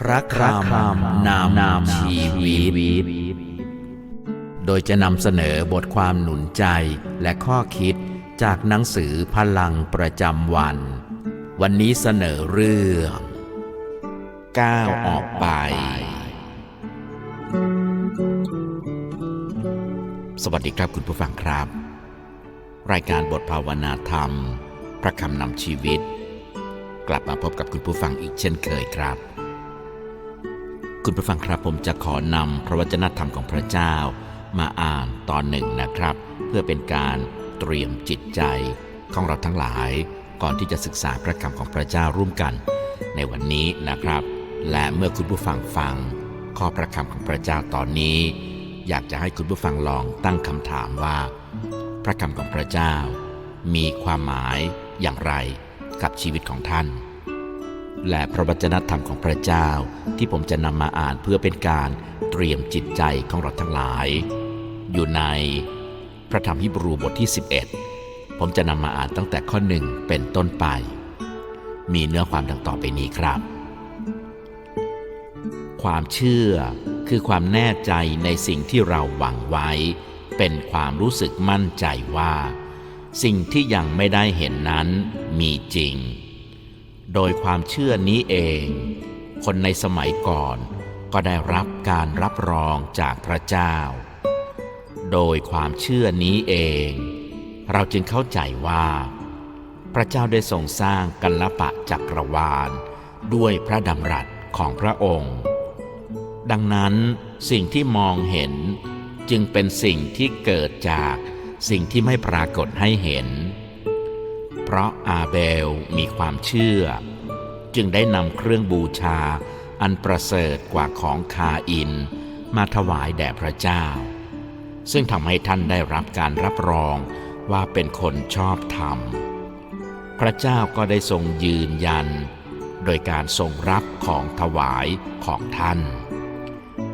พระคำนำนำชีวิต โดยจะนำเสนอบทความหนุนใจและข้อคิดจากหนังสือพลังประจำวัน วันนี้เสนอเรื่องก้าวออกไป สวัสดีครับคุณผู้ฟังครับ รายการบทภาวนาธรรม พระคำนำชีวิต กลับมาพบกับคุณผู้ฟังอีกเช่นเคยครับ คุณผู้ฟังครับผมจะขอนำพระวจนะธรรมของพระเจ้า มาอ่านตอนหนึ่งนะครับ เพื่อเป็นการเตรียมจิตใจของเราทั้งหลาย ก่อนที่จะศึกษาพระคำของพระเจ้าร่วมกัน ในวันนี้นะครับ และเมื่อคุณผู้ฟังฟัง ข้อพระคำของพระเจ้าตอนนี้ อยากจะให้คุณผู้ฟังลองตั้งคำถามว่า พระคำของพระเจ้า มีความหมายอย่างไรกับชีวิตของท่าน และพระวจนะธรรมของพระเจ้า ที่ผมจะนำมาอ่านเพื่อเป็นการเตรียมจิตใจของเราทั้งหลาย อยู่ในพระธรรมฮิบรูบทที่ 11 ผมจะนำมาอ่านตั้งแต่ข้อหนึ่งเป็นต้นไป มีเนื้อความดังต่อไปนี้ครับ ความเชื่อคือความแน่ใจในสิ่งที่เราหวังไว้ เป็นความรู้สึกมั่นใจว่า สิ่งที่ยังไม่ได้เห็นนั้นมีจริง โดยความเชื่อนี้เอง คนในสมัยก่อนก็ได้รับการรับรองจากพระเจ้า โดยความเชื่อนี้เอง เราจึงเข้าใจว่า พระเจ้าได้ทรงสร้างกัลปะจักรวาล ด้วยพระดำรัสของพระองค์ ดังนั้นสิ่งที่มองเห็นจึงเป็นสิ่งที่เกิดจากสิ่งที่ไม่ปรากฏให้เห็น ราะอาเบลมีความเชื่อ จึงได้นำเครื่องบูชาอันประเสริฐกว่าของคาอิน มาถวายแด่พระเจ้า ซึ่งทำให้ท่านได้รับการรับรองว่าเป็นคนชอบธรรม พระเจ้าก็ได้ทรงยืนยัน โดยการทรงรับของถวายของท่าน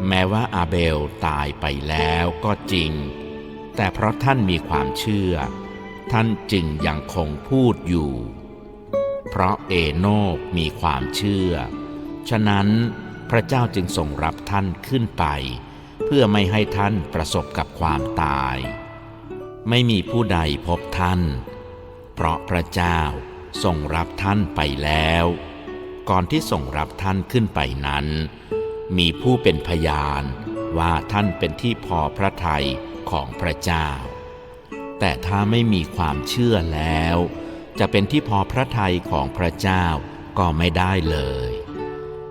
แม้ว่าอาเบลตายไปแล้วก็จริง แต่เพราะท่านมีความเชื่อ ท่านจึงยังคงพูดอยู่ เพราะเอโนกมีความเชื่อ ฉะนั้นพระเจ้าจึงทรงรับท่านขึ้นไป เพื่อไม่ให้ท่านประสบกับความตาย ไม่มีผู้ใดพบท่าน เพราะพระเจ้าทรงรับท่านไปแล้ว ก่อนที่ทรงรับท่านขึ้นไปนั้น มีผู้เป็นพยานว่าท่านเป็นที่พอพระทัยของพระเจ้า แต่ถ้าไม่มีความเชื่อแล้ว จะเป็นที่พอพระทัยของพระเจ้าก็ไม่ได้เลย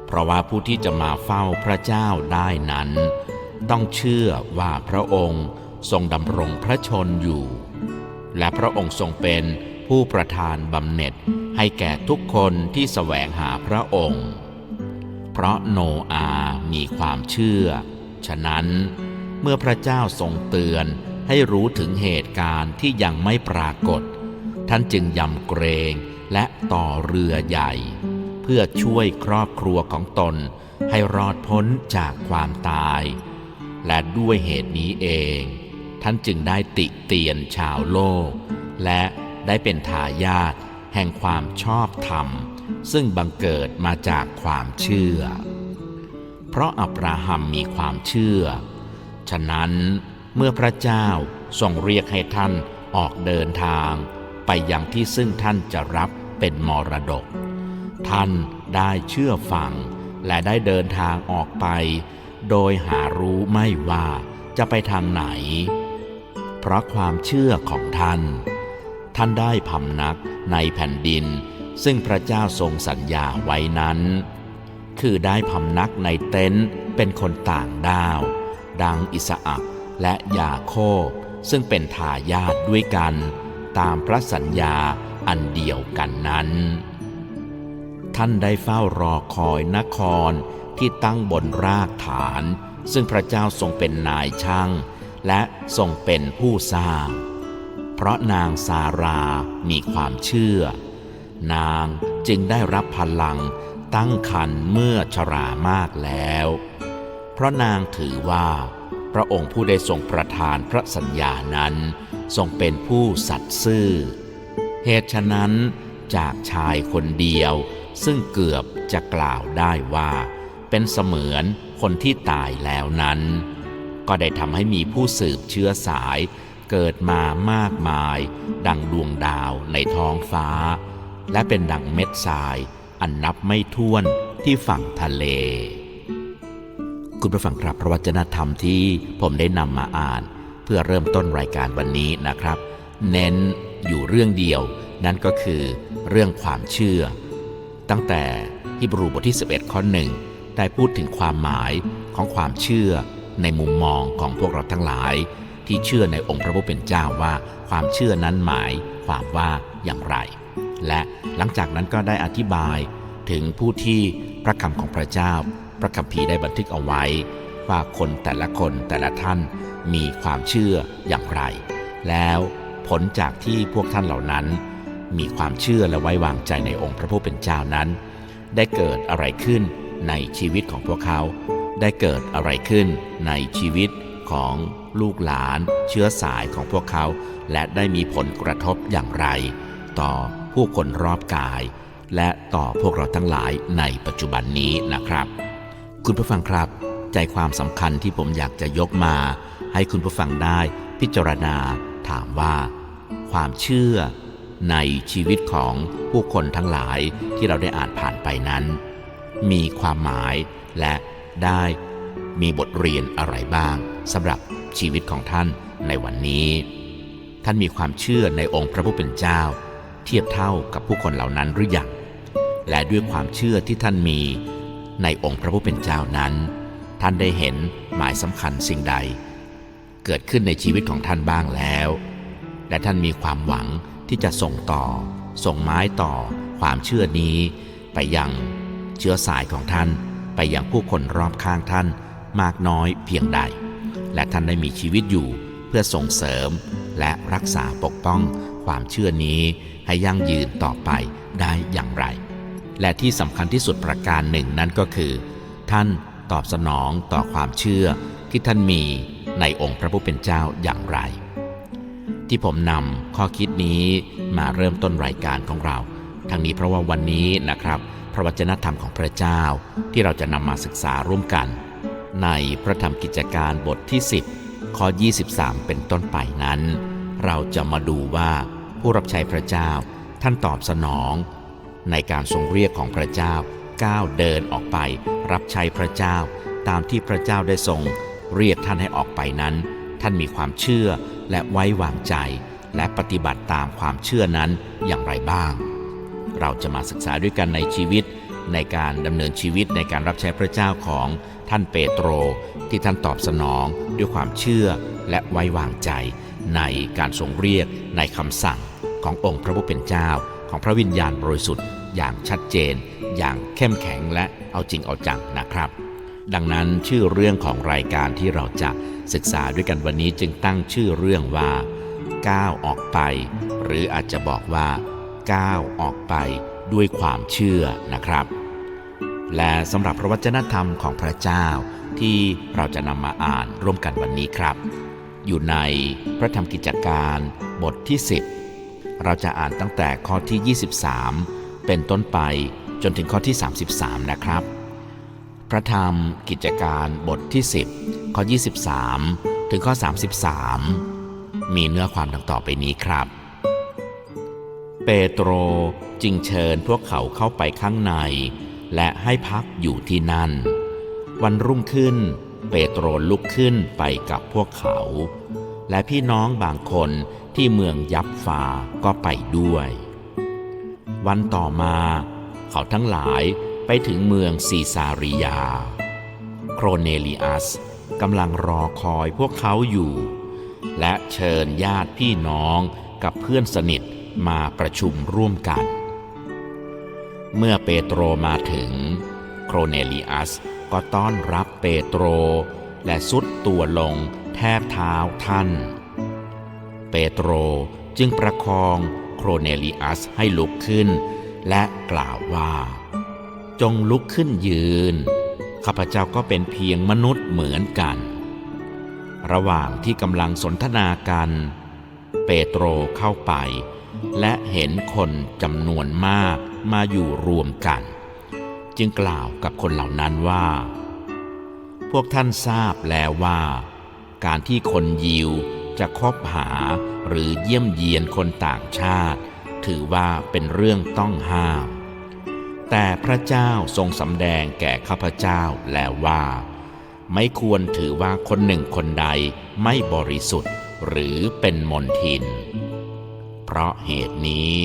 เพราะว่าผู้ที่จะมาเฝ้าพระเจ้าได้นั้น ต้องเชื่อว่าพระองค์ทรงดำรงพระชนอยู่ และพระองค์ทรงเป็นผู้ประทานบำเหน็จให้แก่ทุกคนที่แสวงหาพระองค์ เพราะโนอา มีความเชื่อ ฉะนั้นเมื่อพระเจ้าทรงเตือน ให้รู้ถึงเหตุการณ์ที่ยังไม่ปรากฏ ท่านจึงยำเกรงและต่อเรือใหญ่ เพื่อช่วยครอบครัวของตนให้รอดพ้นจากความตาย และด้วยเหตุนี้เอง ท่านจึงได้ติเตียนชาวโลก และได้เป็นทายาทแห่งความชอบธรรม ซึ่งบังเกิดมาจากความเชื่อ เพราะอับราฮัมมีความเชื่อ ฉะนั้น เมื่อพระเจ้าทรงเรียกให้ท่านออกเดินทาง ไปยังที่ซึ่งท่านจะรับเป็นมรดก ท่านได้เชื่อฟัง และได้เดินทางออกไป โดยหารู้ไม่ว่าจะไปทางไหน เพราะความเชื่อของท่าน ท่านได้พำนักในแผ่นดิน ซึ่งพระเจ้าทรงสัญญาไว้นั้น คือได้พำนักในเต็นท์เป็นคนต่างด้าว ดังอิสอัก และยาโคบซึ่งเป็นทายาทด้วยกัน ตามพระสัญญาอันเดียวกันนั้น ท่านได้เฝ้ารอคอยนครที่ตั้งบนรากฐาน ซึ่งพระเจ้าทรงเป็นนายช่าง และทรงเป็นผู้สร้าง เพราะนางซารามีความเชื่อ นางจึงได้รับพลังตั้งครรภ์เมื่อชรามากแล้ว เพราะนางถือว่า พระองค์ผู้ได้ทรงประทานพระสัญญานั้น ทรงเป็นผู้สัตย์ซื่อ เหตุฉะนั้นจากชายคนเดียว ซึ่งเกือบจะกล่าวได้ว่า เป็นเสมือนคนที่ตายแล้วนั้น ก็ได้ทำให้มีผู้สืบเชื้อสายเกิดมามากมาย ดังดวงดาวในท้องฟ้า และเป็นดังเม็ดทรายอันนับไม่ถ้วนที่ฝั่งทะเล คุณผู้ฟังครับพระวจนะธรรมที่ผมได้นำมาอ่าน เพื่อเริ่มต้นรายการวันนี้นะครับ เน้นอยู่เรื่องเดียว นั่นก็คือเรื่องความเชื่อ ตั้งแต่ฮิบรูบทที่ 11 ข้อหนึ่งได้พูดถึงความหมายของความเชื่อในมุมมองของพวกเราทั้งหลาย ที่เชื่อในองค์พระผู้เป็นเจ้าว่า ความเชื่อนั้นหมายความว่าอย่างไร และหลังจากนั้นก็ได้อธิบายถึงผู้ที่พระคำของพระเจ้า พระคัมภีร์ได้บันทึกเอาไว้ ว่าคนแต่ละคนแต่ละท่านมีความเชื่ออย่างไร แล้วผลจากที่พวกท่านเหล่านั้น มีความเชื่อและไว้วางใจในองค์พระผู้เป็นเจ้านั้น ได้เกิดอะไรขึ้นในชีวิตของพวกเขา ได้เกิดอะไรขึ้นในชีวิตของลูกหลานเชื้อสายของพวกเขา และได้มีผลกระทบอย่างไร ต่อผู้คนรอบกาย และต่อพวกเราทั้งหลายในปัจจุบันนี้นะครับ คุณผู้ฟังครับ ใจความสำคัญที่ผมอยากจะยกมา ให้คุณผู้ฟังได้พิจารณา ถามว่า ความเชื่อในชีวิตของผู้คนทั้งหลายที่เราได้อ่านผ่านไปนั้น มีความหมายและได้มีบทเรียนอะไรบ้างสำหรับชีวิตของท่านในวันนี้ ท่านมีความเชื่อในองค์พระผู้เป็นเจ้า เทียบเท่ากับผู้คนเหล่านั้นหรือยังและด้วยความเชื่อที่ท่านมี ในองค์พระผู้เป็นเจ้านั้น ท่านได้เห็นหมายสำคัญสิ่งใด เกิดขึ้นในชีวิตของท่านบ้างแล้ว และท่านมีความหวังที่จะส่งต่อ ส่งไม้ต่อ ความเชื่อนี้ ไปยังเชื้อสายของท่าน ไปยังผู้คนรอบข้างท่านมากน้อยเพียงใด และท่านได้มีชีวิตอยู่เพื่อส่งเสริมและรักษาปกป้องความเชื่อนี้ให้ยั่งยืนต่อไปได้อย่างไร และที่สำคัญที่สุดประการหนึ่งนั้นก็คือ ท่านตอบสนองต่อความเชื่อที่ท่านมีในองค์พระผู้เป็นเจ้าอย่างไร ที่ผมนำข้อคิดนี้มาเริ่มต้นรายการของเรา ทั้งนี้เพราะว่าวันนี้นะครับ พระวจนะธรรมของพระเจ้าที่เราจะนำมาศึกษาร่วมกัน ในพระธรรมกิจการบทที่ 10ข้อ23 เป็นต้นไปนั้น เราจะมาดูว่าผู้รับใช้พระเจ้าท่านตอบสนอง ในการทรงเรียกของพระเจ้าก้าวเดินออกไป รับใช้พระเจ้า ตามที่พระเจ้าได้ทรงเรียกท่านให้ออกไปนั้น ท่านมีความเชื่อและไว้วางใจ และปฏิบัติตามความเชื่อนั้นอย่างไรบ้าง เราจะมาศึกษาด้วยกันในชีวิต ในการดำเนินชีวิตในการรับใช้พระเจ้าของท่านเปโตร ที่ท่านตอบสนองด้วยความเชื่อและไว้วางใจ ในการทรงเรียกในคำสั่งขององค์พระผู้เป็นเจ้าของพระวิญญาณบริสุทธิ์ อย่างชัดเจน อย่างเข้มแข็งและเอาจริงเอาจังนะครับ ดังนั้นชื่อเรื่องของรายการที่เราจะศึกษาด้วยกันวันนี้จึงตั้งชื่อเรื่องว่าก้าวออกไป หรืออาจจะบอกว่าก้าวออกไปด้วยความเชื่อนะครับ และสำหรับพระวจนะธรรมของพระเจ้าที่เราจะนำมาอ่านร่วมกันวันนี้ครับ อยู่ในพระธรรมกิจการบทที่ 10 เราจะอ่านตั้งแต่ข้อที่ 23 เป็นต้นไปจนถึงข้อที่ 33 นะครับ พระธรรมกิจการบทที่ 10 ข้อ 23 ถึงข้อ 33 มีเนื้อความดังต่อไปนี้ครับ เปโตรจึงเชิญพวกเขาเข้าไปข้างใน และให้พักอยู่ที่นั่น วันรุ่งขึ้น เปโตรลุกขึ้นไปกับพวกเขา และพี่น้องบางคนที่เมืองยับฟาก็ไปด้วย วันต่อมา เขาทั้งหลายไปถึงเมืองซีซาริยา โครเนลิอัสกำลังรอคอยพวกเขาอยู่ และเชิญญาติพี่น้องกับเพื่อนสนิทมาประชุมร่วมกัน เมื่อเปโตรมาถึง โครเนลิอัสก็ต้อนรับเปโตร และสุดตัวลงแทบเท้าท่าน เปโตรจึงประคอง โครเนลิอัสให้ลุกขึ้น และกล่าวว่า จงลุกขึ้นยืน ข้าพเจ้าก็เป็นเพียงมนุษย์เหมือนกัน ระหว่างที่กำลังสนทนากัน เปโตรเข้าไป และเห็นคนจำนวนมากมาอยู่รวมกัน จึงกล่าวกับคนเหล่านั้นว่า พวกท่านทราบแล้วว่า การที่คนยิว จะคบหาหรือเยี่ยมเยียนคนต่างชาติ ถือว่าเป็นเรื่องต้องห้าม แต่พระเจ้าทรงสำแดงแก่ข้าพเจ้าแล้วว่า ไม่ควรถือว่าคนหนึ่งคนใดไม่บริสุทธิ์หรือเป็นมนทิน เพราะเหตุนี้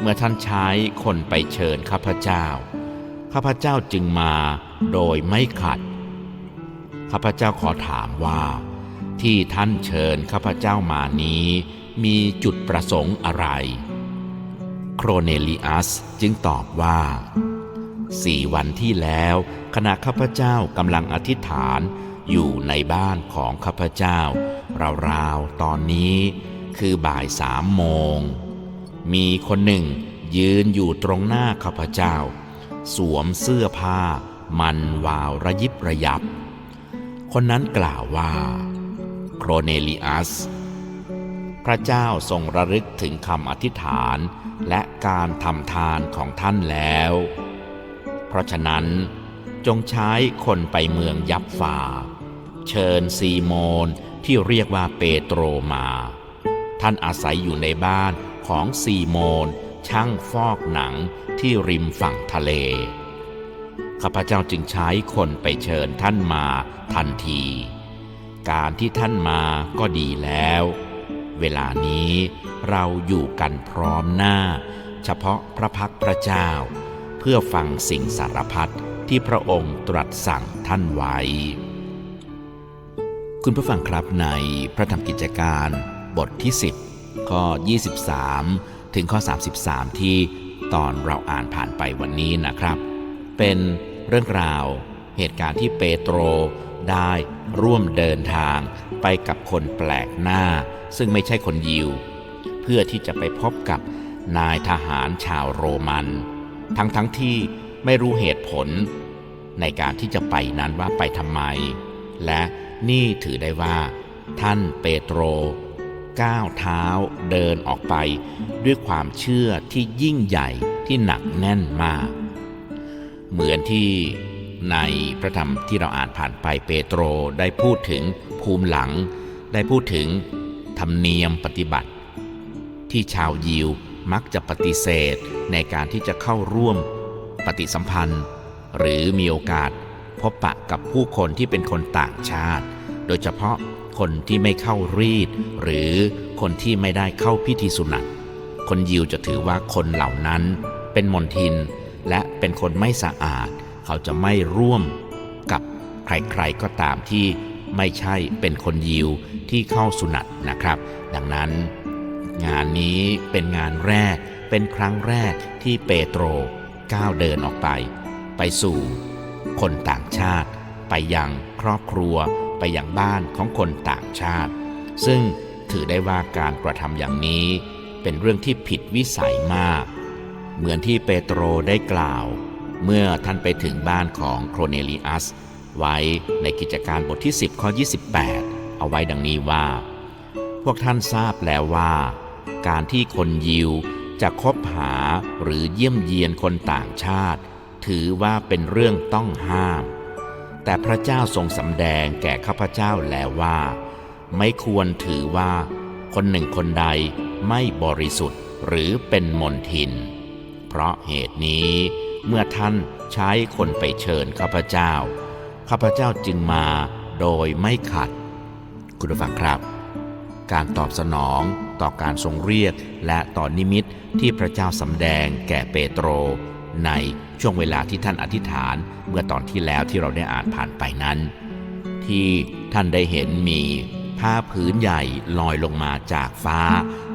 เมื่อท่านใช้คนไปเชิญข้าพเจ้า ข้าพเจ้าจึงมาโดยไม่ขัด ข้าพเจ้าขอถามว่า ที่ท่านเชิญข้าพเจ้ามานี้มีจุดประสงค์อะไร โครเนลิอัสจึงตอบว่าสี่วันที่แล้วขณะข้าพเจ้ากำลังอธิษฐานอยู่ในบ้านของข้าพเจ้าราวๆตอนนี้คือบ่ายสามโมง มีคนหนึ่งยืนอยู่ตรงหน้าข้าพเจ้า สวมเสื้อผ้า มันวาวระยิบระยับ คนนั้นกล่าวว่า โครเนลิอัส พระเจ้าทรงระลึกถึงคำอธิษฐานและการทำทานของท่านแล้ว เพราะฉะนั้นจงใช้คนไปเมืองยับฟาเชิญซีโมนที่เรียกว่าเปโตรมา ท่านอาศัยอยู่ในบ้านของซีโมนช่างฟอกหนังที่ริมฝั่งทะเล ข้าพเจ้าจึงใช้คนไปเชิญท่านมาทันที การที่ท่านมาก็ดีแล้ว เวลานี้เราอยู่กันพร้อมหน้า เฉพาะพระพักตร์พระเจ้า เพื่อฟังสิ่งสารพัดที่พระองค์ตรัสสั่งท่านไว้ คุณผู้ฟังครับในพระธรรมกิจการบทที่ 10 ข้อ 23 ถึงข้อ 33 ที่ตอนเราอ่านผ่านไปวันนี้นะครับ เป็นเรื่องราวเหตุการณ์ที่เปโตร ได้ร่วมเดินทางไปกับคนแปลกหน้า ซึ่งไม่ใช่คนยิว เพื่อที่จะไปพบกับนายทหารชาวโรมัน ทั้งทั้งที่ไม่รู้เหตุผล ในการที่จะไปนั้นว่าไปทำไม และนี่ถือได้ว่า ท่านเปโตรก้าวเท้าเดินออกไป ด้วยความเชื่อที่ยิ่งใหญ่ที่หนักแน่นมาก เหมือนที่ ในพระธรรมที่เราอ่านผ่านไปเปโตรได้พูดถึงภูมิหลัง ได้พูดถึงธรรมเนียมปฏิบัติ ที่ชาวยิวมักจะปฏิเสธในการที่จะเข้าร่วมปฏิสัมพันธ์ หรือมีโอกาสพบปะกับผู้คนที่เป็นคนต่างชาติ โดยเฉพาะคนที่ไม่เข้ารีด หรือคนที่ไม่ได้เข้าพิธีสุนัตคนยิวจะถือว่าคนเหล่านั้นเป็นมนทิน และเป็นคนไม่สะอาด เขาจะไม่ร่วมกับใครๆก็ตามที่ไม่ใช่เป็นคนยิวที่เข้าสุนัตนะครับ ดังนั้นงานนี้เป็นงานแรก เป็นครั้งแรกที่เปโตรก้าวเดินออกไป ไปสู่คนต่างชาติ ไปยังครอบครัว ไปยังบ้านของคนต่างชาติ ซึ่งถือได้ว่าการกระทำอย่างนี้ เป็นเรื่องที่ผิดวิสัยมาก เหมือนที่เปโตรได้กล่าว เมื่อท่านไปถึงบ้านของโครเนลิอัส ไว้ในกิจการบทที่ 10 ข้อ 28 เอาไว้ดังนี้ว่า พวกท่านทราบแล้วว่า การที่คนยิวจะคบหาหรือเยี่ยมเยียนคนต่างชาติ ถือว่าเป็นเรื่องต้องห้าม แต่พระเจ้าทรงสำแดงแก่ข้าพเจ้าแล้วว่า ไม่ควรถือว่า คนหนึ่งคนใดไม่บริสุทธิ์หรือเป็นมนทิน เพราะเหตุนี้ เมื่อท่านใช้คนไปเชิญข้าพเจ้า ข้าพเจ้าจึงมาโดยไม่ขัด คุณผู้ฟังครับ การตอบสนองต่อการทรงเรียกและต่อนิมิตที่พระเจ้าสำแดงแก่เปโตร ในช่วงเวลาที่ท่านอธิษฐานเมื่อตอนที่แล้วที่เราได้อ่านผ่านไปนั้น ที่ท่านได้เห็นมีผ้าผืนใหญ่ลอยลงมาจากฟ้า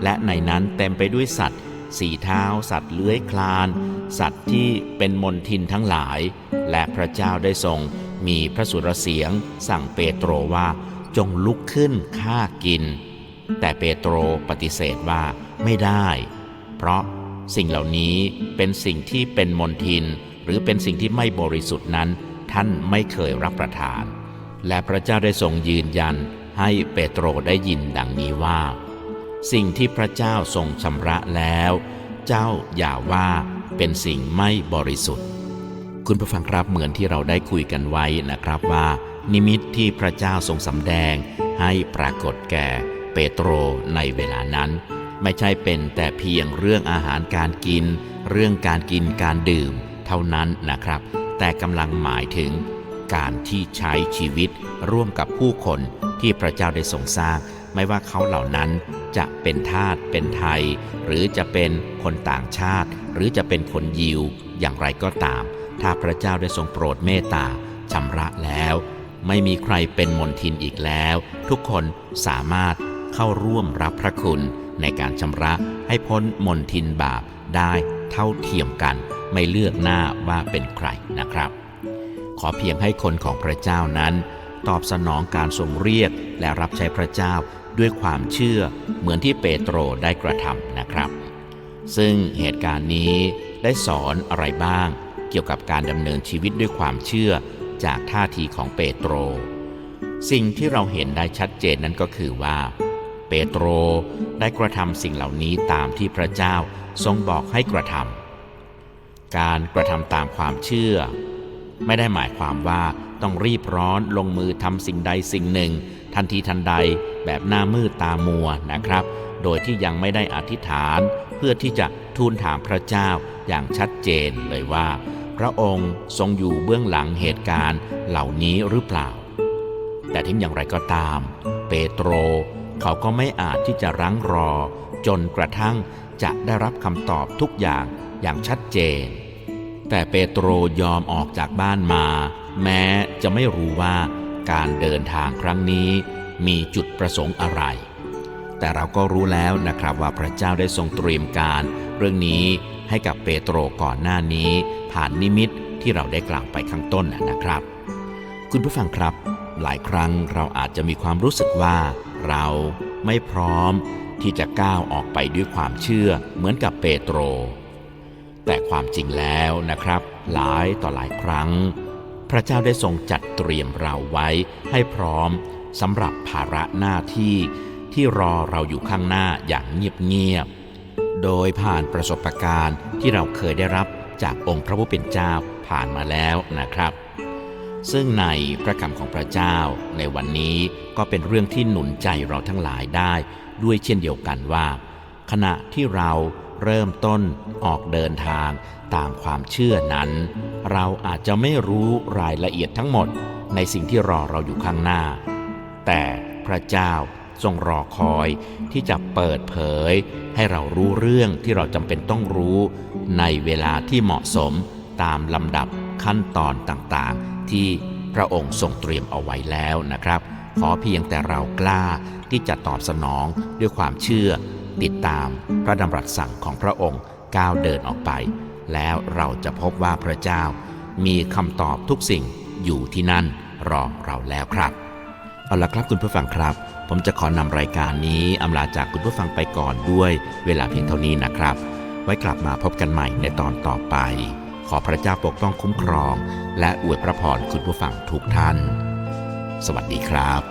และในนั้นเต็มไปด้วยสัตว์ สี่เท้า สัตว์เลื้อยคลาน สัตว์ที่เป็นมนทินทั้งหลาย และพระเจ้าได้ทรงมีพระสุรเสียง สั่งเปโตรว่าจงลุกขึ้นฆ่ากิน แต่เปโตรปฏิเสธว่าไม่ได้ เพราะสิ่งเหล่านี้เป็นสิ่งที่เป็นมนทิน หรือเป็นสิ่งที่ไม่บริสุทธิ์นั้น ท่านไม่เคยรับประทาน และพระเจ้าได้ทรงยืนยันให้เปโตรได้ยินดังนี้ว่า สิ่งที่พระเจ้าทรงชำระแล้ว เจ้าอย่าว่าเป็นสิ่งไม่บริสุทธิ์ คุณผู้ฟังครับเหมือนที่เราได้คุยกันไว้นะครับว่า นิมิตที่พระเจ้าทรงสำแดง ให้ปรากฏแก่เปโตรในเวลานั้น ไม่ใช่เป็นแต่เพียงเรื่องอาหารการกิน เรื่องการกินการดื่ม เท่านั้นนะครับ แต่กำลังหมายถึงการที่ใช้ชีวิตร่วมกับผู้คนที่พระเจ้าได้ทรงสร้าง ไม่ว่าเขาเหล่านั้นจะเป็นทาสเป็นไทย หรือจะเป็นคนต่างชาติ หรือจะเป็นคนยิว อย่างไรก็ตาม ถ้าพระเจ้าได้ทรงโปรดเมตตาชำระแล้ว ไม่มีใครเป็นมนทินอีกแล้ว ทุกคนสามารถเข้าร่วมรับพระคุณในการชำระให้พ้นมนทินบาปได้เท่าเทียมกัน ไม่เลือกหน้าว่าเป็นใครนะครับ ขอเพียงให้คนของพระเจ้านั้น ตอบสนองการทรงเรียกและรับใช้พระเจ้า ด้วยความเชื่อเหมือนที่เปโตรได้กระทำนะครับ ซึ่งเหตุการณ์นี้ได้สอนอะไรบ้าง เกี่ยวกับการดำเนินชีวิตด้วยความเชื่อจากท่าทีของเปโตร สิ่งที่เราเห็นได้ชัดเจนนั้นก็คือว่า เปโตรได้กระทำสิ่งเหล่านี้ตามที่พระเจ้าทรงบอกให้กระทำการกระทำตามความเชื่อ ไม่ได้หมายความว่าต้องรีบร้อนลงมือทำสิ่งใดสิ่งหนึ่ง ทันทีทันใด แบบหน้ามืดตามัวนะครับ โดยที่ยังไม่ได้อธิษฐานเพื่อที่จะทูลถามพระเจ้าอย่างชัดเจนเลยว่า พระองค์ทรงอยู่เบื้องหลังเหตุการณ์เหล่านี้หรือเปล่า แต่ถึงอย่างไรก็ตาม เปโตรเขาก็ไม่อาจที่จะรั้งรอ จนกระทั่งจะได้รับคำตอบทุกอย่างอย่างชัดเจน แต่เปโตรยอมออกจากบ้านมา แม้จะไม่รู้ว่าการเดินทางครั้งนี้ มีจุดประสงค์อะไร แต่เราก็รู้แล้วนะครับว่าพระเจ้าได้ทรงเตรียมการ เรื่องนี้ให้กับเปโตรก่อนหน้านี้ ผ่านนิมิตที่เราได้กล่าวไปข้างต้นนะครับ คุณผู้ฟังครับ หลายครั้งเราอาจจะมีความรู้สึกว่า เราไม่พร้อมที่จะก้าวออกไปด้วยความเชื่อเหมือนกับเปโตร แต่ความจริงแล้วนะครับ หลายต่อหลายครั้ง พระเจ้าได้ทรงจัดเตรียมเราไว้ให้พร้อม สำหรับภาระหน้าที่ที่รอเราอยู่ข้างหน้าอย่างเงียบๆ โดยผ่านประสบการณ์ที่เราเคยได้รับจากองค์พระผู้เป็นเจ้าผ่านมาแล้วนะครับ ซึ่งในพระคำของพระเจ้าในวันนี้ก็เป็นเรื่องที่หนุนใจเราทั้งหลายได้ด้วยเช่นเดียวกันว่า ขณะที่เราเริ่มต้นออกเดินทางตามความเชื่อนั้น เราอาจจะไม่รู้รายละเอียดทั้งหมดในสิ่งที่รอเราอยู่ข้างหน้า แต่พระเจ้าทรงรอคอยที่จะเปิดเผย ให้เรารู้เรื่องที่เราจำเป็นต้องรู้ ในเวลาที่เหมาะสมตามลำดับขั้นตอนต่างๆ ที่พระองค์ทรงเตรียมเอาไว้แล้วนะครับ ขอเพียงแต่เรากล้าที่จะตอบสนองด้วยความเชื่อ ติดตามพระดำรัสสั่งของพระองค์ก้าวเดินออกไป แล้วเราจะพบว่าพระเจ้า มีคำตอบทุกสิ่งอยู่ที่นั่นรอเราแล้วครับ เอาละครับคุณผู้ฟังครับ ผมจะขอนำรายการนี้อำลาจากคุณผู้ฟังไปก่อนด้วยเวลาเพียงเท่านี้นะครับ ไว้กลับมาพบกันใหม่ในตอนต่อไป ขอพระเจ้าปกป้องคุ้มครอง และอวยพระพรคุณผู้ฟังทุกท่าน สวัสดีครับ